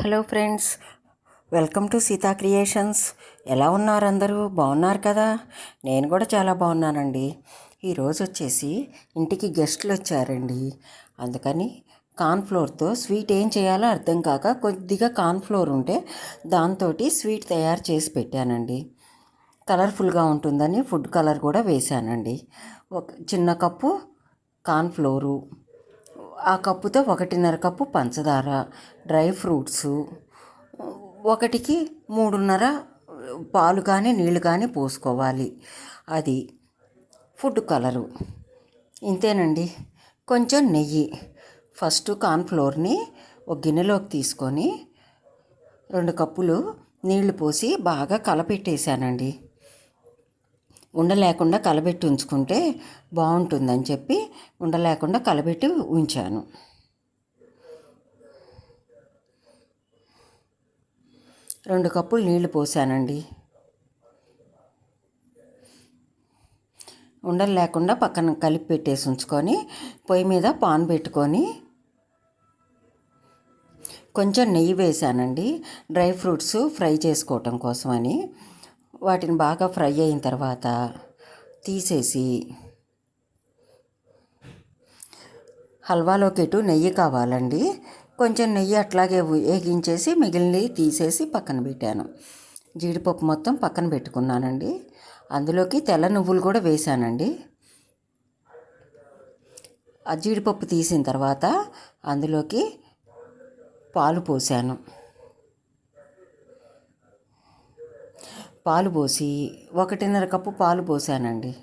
Hello friends welcome to Sita creations. ఎలా ఉన్నారు అందరూ? బాగున్నారు కదా? నేను కూడా చాలా బాగున్నానండి. ఈరోజు వచ్చేసి ఇంటికి గెస్ట్లు వచ్చారండి. అందుకని కార్న్ఫ్లోర్తో స్వీట్ ఏం చేయాలో అర్థం కాక కొద్దిగా కార్న్ఫ్లోర్ ఉంటే దాంతో స్వీట్ తయారు చేసి పెట్టానండి. కలర్ఫుల్గా ఉంటుందని ఫుడ్ కలర్ కూడా వేశానండి. ఒక చిన్న కప్పు కార్న్ఫ్లోరు ఆ కప్పుతో ఒకటిన్నర కప్పు పంచదార డ్రై ఫ్రూట్స్ ఒకటికి మూడున్నర పాలు కానీ నీళ్ళు కానీ పోసుకోవాలి. అది ఫుడ్ కలరు. ఇంతేనండి. కొంచెం నెయ్యి. ఫస్ట్ కార్న్ఫ్లోర్ని ఒక గిన్నెలోకి తీసుకొని రెండు కప్పులు నీళ్ళు పోసి బాగా కలపెట్టేశానండి. ఉండలేకుండా కలబెట్టి ఉంచుకుంటే బాగుంటుందని చెప్పి ఉండలేకుండా కలబెట్టి ఉంచాను. రెండు కప్పులు నీళ్ళు పోసానండి. ఉండలు లేకుండా పక్కన కలిపి పెట్టేసి ఉంచుకొని పొయ్యి మీద పాన్ పెట్టుకొని కొంచెం నెయ్యి వేసానండి. డ్రై ఫ్రూట్స్ ఫ్రై చేసుకోవటం కోసమని. వాటిని బాగా ఫ్రై అయిన తర్వాత తీసేసి హల్వాలోకి ఎటు నెయ్యి కావాలండి. కొంచెం నెయ్యి అట్లాగే వేగించేసి మిగిలినవి తీసేసి పక్కన పెట్టాను. జీడిపప్పు మొత్తం పక్కన పెట్టుకున్నానండి. అందులోకి తెల్ల నువ్వులు కూడా వేసానండి ఆ జీడిపప్పు తీసిన తర్వాత అందులోకి పాలు పోసాను. పాలు పోసి ఒకటిన్నర కప్పు పాలు పోసానండి.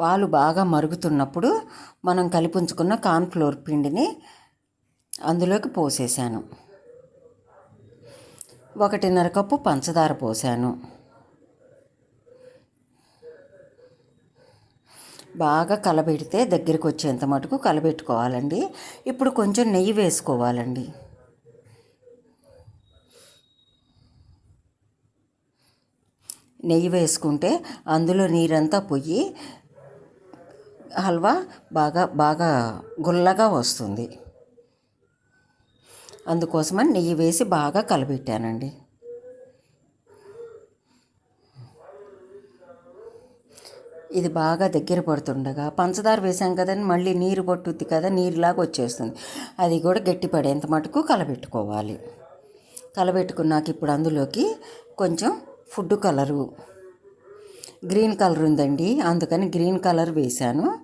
పాలు బాగా మరుగుతున్నప్పుడు మనం కలిపి ఉంచుకున్న కార్న్ఫ్లోర్ పిండిని అందులోకి పోసేసాను. ఒకటిన్నర కప్పు పంచదార పోసాను. బాగా కలబెడితే దగ్గరికి వచ్చేంత మటుకు కలబెట్టుకోవాలండి. ఇప్పుడు కొంచెం నెయ్యి వేసుకోవాలండి. నెయ్యి వేసుకుంటే అందులో నీరంతా పొయ్యి హల్వా బాగా బాగా గుల్లగా వస్తుంది. అందుకోసమని నెయ్యి వేసి బాగా కలబెట్టానండి. ఇది బాగా దగ్గర పడుతుండగా పంచదార వేసాం కదండి మళ్ళీ నీరు పట్టుద్ది కదా నీరులాగా వచ్చేస్తుంది. అది కూడా గట్టి పడేంత మటుకు కలబెట్టుకోవాలి. కలబెట్టుకున్నాక ఇప్పుడు అందులోకి కొంచెం ఫుడ్ కలరు. గ్రీన్ కలర్ ఉందండి. అందుకని గ్రీన్ కలర్ వేశాను.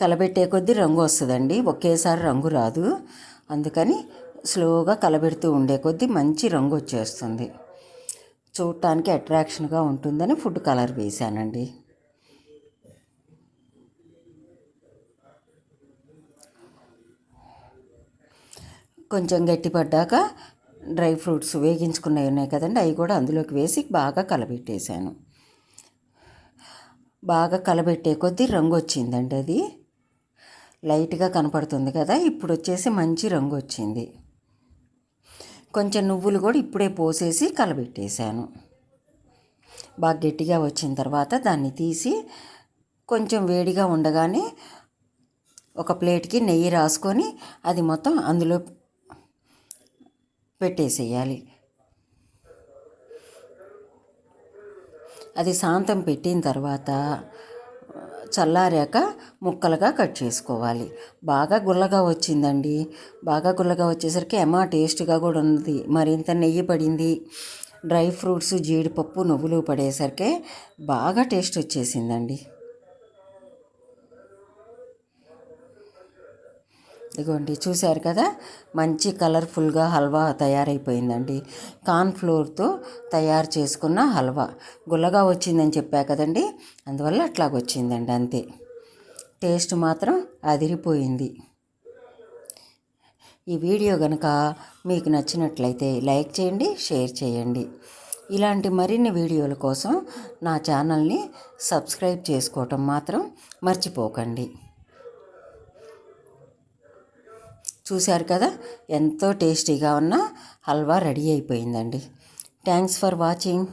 కలబెట్టే కొద్దీ రంగు వస్తుందండి. ఒకేసారి రంగు రాదు. అందుకని స్లోగా కలబెడుతూ ఉండే కొద్దీ మంచి రంగు వచ్చేస్తుంది. చూడటానికి అట్రాక్షన్గా ఉంటుందని ఫుడ్ కలర్ వేశానండి. కొంచెం గట్టిపడ్డాక డ్రై ఫ్రూట్స్ వేగించుకున్నవి ఉన్నాయి కదండి అవి కూడా అందులోకి వేసి బాగా కలబెట్టేశాను. బాగా కలబెట్టే కొద్దీ రంగు వచ్చిందండి అది. లైట్గా కనపడుతుంది కదా ఇప్పుడు వచ్చేసి మంచి రంగు వచ్చింది. కొంచెం నువ్వులు కూడా ఇప్పుడే పోసేసి కలబెట్టేశాను. బాగా గట్టిగా వచ్చిన తర్వాత దాన్ని తీసి కొంచెం వేడిగా ఉండగానే ఒక ప్లేట్కి నెయ్యి రాసుకొని అది మొత్తం అందులో పెట్టేసేయాలి. అది శాంతం పెట్టిన తర్వాత చల్లారాక ముక్కలుగా కట్ చేసుకోవాలి. బాగా గుల్లగా వచ్చిందండి. బాగా గుల్లగా వచ్చేసరికి ఎమా టేస్ట్గా కూడా ఉంది మరింత నెయ్యి పడింది. డ్రై ఫ్రూట్స్ జీడిపప్పు నువ్వులు పడేసరికి బాగా టేస్ట్ వచ్చేసిందండి. ఇదిగోండి చూశారు కదా? మంచి కలర్ఫుల్గా హల్వా తయారైపోయిందండి. కార్న్ఫ్లోర్తో తయారు చేసుకున్న హల్వా. గుల్లగా వచ్చిందని చెప్పా కదండి? అందువల్ల అట్లాగొచ్చిందండి అంతే. టేస్ట్ మాత్రం అదిరిపోయింది. ఈ వీడియో కనుక మీకు నచ్చినట్లయితే లైక్ చేయండి షేర్ చేయండి. ఇలాంటి మరిన్ని వీడియోల కోసం నా ఛానల్ని సబ్స్క్రైబ్ చేసుకోవటం మాత్రం మర్చిపోకండి. చూశారు కదా ఎంతో టేస్టీగా ఉన్న హల్వా రెడీ అయిపోయిందండి. Thanks for watching.